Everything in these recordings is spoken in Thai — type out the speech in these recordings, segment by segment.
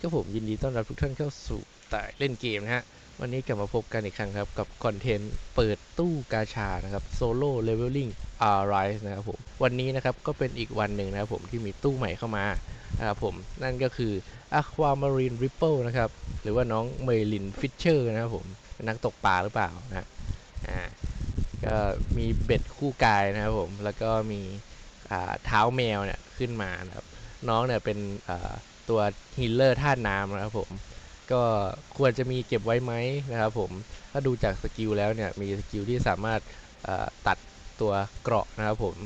ก็ผมยินดีต้อนรับทุกท่านเข้าสู่แต่เล่นเกมนะฮะ วันนี้กลับมาพบกันอีกครั้งครับ กับคอนเทนต์เปิดตู้กาชานะครับโซโล่เลเวลลิ่งอาร์ไรส์นะครับผม วันนี้นะครับก็เป็นอีกวันหนึ่งนะครับผมที่มีตู้ใหม่เข้ามานะครับผม นั่นก็คือ Aquamarine Ripple นะครับ หรือว่าน้องเมลินฟิชเชอร์นะครับผมเป็นนักตกปลาหรือเปล่านะฮะอ่าก็มีเบ็ดคู่กายนะครับผม แล้วก็มีอ่าเท้าแมวเนี่ยขึ้นมานะครับน้องเนี่ยเป็นอ่า ตัวฮีลเลอร์ธาตุน้ำนะครับผมก็ควรจะมีเก็บไว้ไหมนะครับผมถ้าดูจากสกิลแล้วเนี่ยมีสกิลที่สามารถตัดตัวเกราะนะครับผม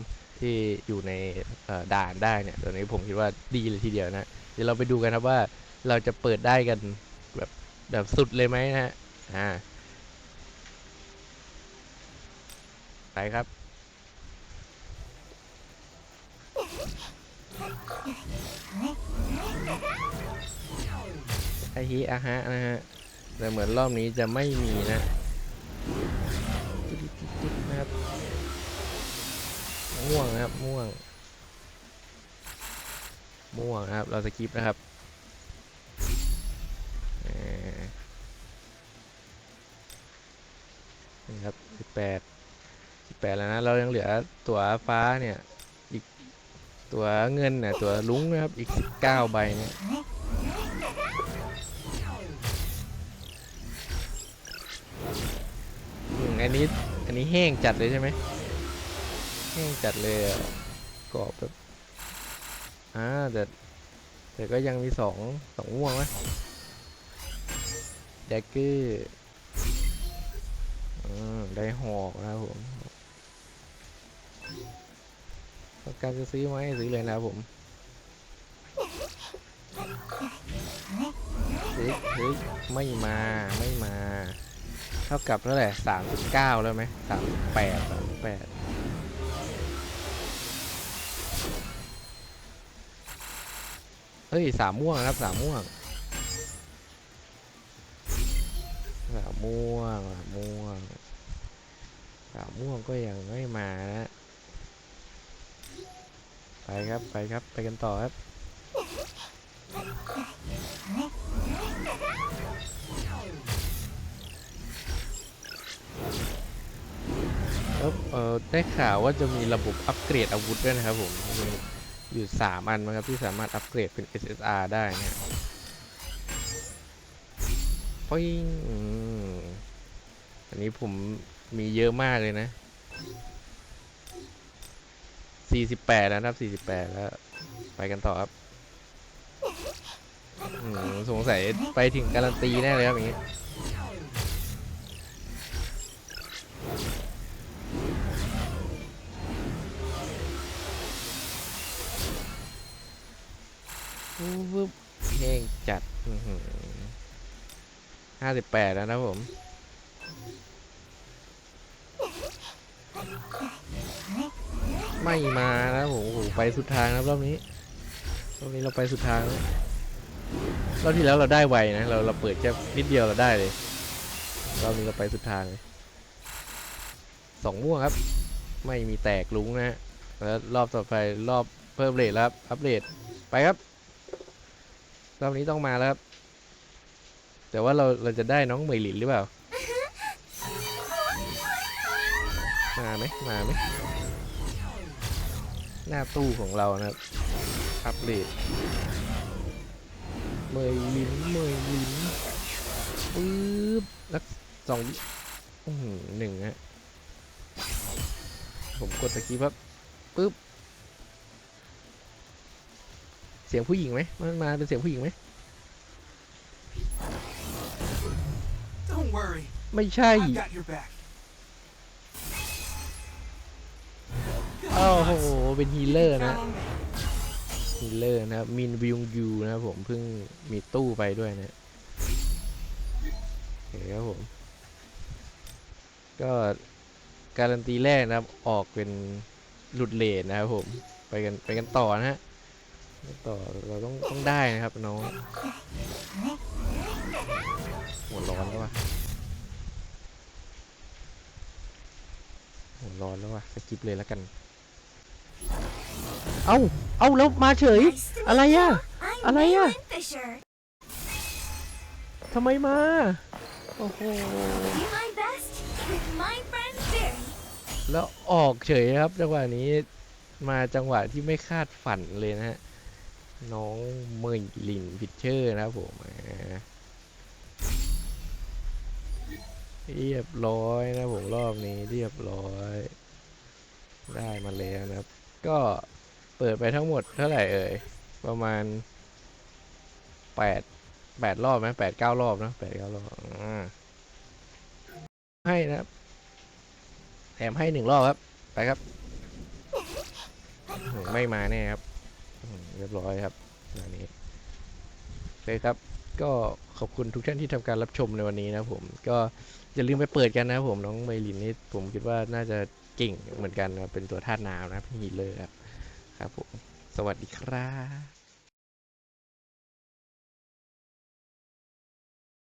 ที่อยู่ในด่านได้เนี่ยตัวนี้ผมคิดว่าดีเลยทีเดียวนะเดี๋ยวเราไปดูกันครับว่าเราจะเปิดได้กันแบบแบบสุดเลยไหมนะฮะอ่าไปครับ ไอฮิอาฮะนะฮะ แต่เหมือนรอบนี้จะไม่มีนะติดๆนะครับม่วงนะครับม่วง ม่วงครับ เราสกิปนะครับเนี่ครับสิบแปดสิบแปดแล้วนะ เรายังเหลือตัวฟ้าเนี่ย อีกตัวเงินเนี่ยตัวลุ้งนะครับ อีกสิบเก้าใบเนี่ย อันนี้ อันนี้แห้งจัดเลยใช่ไหมแห้งจัดเลยอกรอบแบบอ่าแต่แต่ก็ยังมีสองสองม่วงไหมแดกเกอร์อืมได้หอกนะครับผมต้องการจะซื้อไหมซื้อเลยนะครับผมเฮ้ยเฮ้ยไม่มาไม่มา เท่ากับเท่าไหร่สามสิบเก้าแล้วไหมสามแปดสามแปดเฮ้ยสามม่วงครับสามม่วงสามม่วงสามม่วงสามม่วงก็ยังไม่มานะไปครับไปครับไปกันต่อครับ แล้วเออได้ข่าวว่าจะมีระบบอัปเกรดอาวุธด้วยนะครับผมมีอยู่สามอันนะครับที่สามารถอัปเกรดเป็น SSR ได้เนี่ยปิ้งอันนี้ผมมีเยอะมากเลยนะ 48 แล้วนะครับ48 แล้ว ไปกันต่อครับสงสัยไปถึงการันตีแน่เลยครับอย่างนี้ วึบแห้งจัดห้าสิบแปดแล้วนะผม ไม่มานะผมโอ้ไปสุดทางนะรอบนี้ รอบนี้เราไปสุดทางแล้วรอบที่แล้วเราได้ไวนะ เราเราเปิดแค่นิดเดียวเราได้เลย รอบนี้เราไปสุดทางเลยสองม่วงครับ ไม่มีแตกลุงนะแล้วรอบต่อไปรอบเพิ่มเรทแล้วอัปเดตไปครับ รอบนี้ต้องมาแล้วครับ แต่ว่าเราเราจะได้น้องเหมยหลินหรือเปล่า มาไหมมาไหมหน้าตู้ของเรานะครับ อัปเดตเหมยหลินเหมยหลินปึ๊บแล้วสองอื้อหือหนึ่งฮะผมกดตะกี้ปั๊บปึ๊บ สียงผู้หญิงไหมมันมาเป็นเสียงผู้หญิงไหม Don't worry, ไม่ใช่ I've got your back. โอ้โห เป็นฮีลเลอร์นะ Follow me. ฮีลเลอร์นะครับมินวิวยูนะครับผมเพิ่งมีตู้ไปด้วยนะโอเคครับผม ก็การันตีแรกนะครับออกเป็นหลุดเลทนะครับผม ไปกันไปกันต่อนะฮะไป ต่อเราต้องต้องได้นะครับน้องหัวร้อนแล้ววะหัวร้อนแล้ววะสกิปเลยแล้วกัน เอ้าเอ้าแล้วมาเฉย อะไรอะ อะไรอะ?ทำไมมา โอ้โหแล้วออกเฉยครับจังหวะนี้มาจังหวะที่ไม่คาดฝันเลยนะฮะ น้องเมยลินพิชเชอร์นะครับผมเรียบร้อยนะผมรอบนี้เรียบร้อย ได้มาแล้วนะครับ ก็เปิดไปทั้งหมดเท่าไหร่เอ่ย ประมาณแปดแปดรอบไหมแปดเก้ารอบนะแปดเก้ารอบอให้นะครับแถมให้หนึ่งรอบครับ ไปครับ ไม่มาแน่ครับ เรียบร้อยครับนนี้เลยครับ ก็ขอบคุณทุกท่านที่ทำการรับชมในวันนี้นะผม ก็อย่าลืมไปเปิดกันนะผมน้องไมลินนี่ผมคิดว่าน่าจะเก่งเหมือนกันนะเป็นตัวธาตุน้ำนะพี่ฮีเลอร์ครับ ครับผม สวัสดีครับ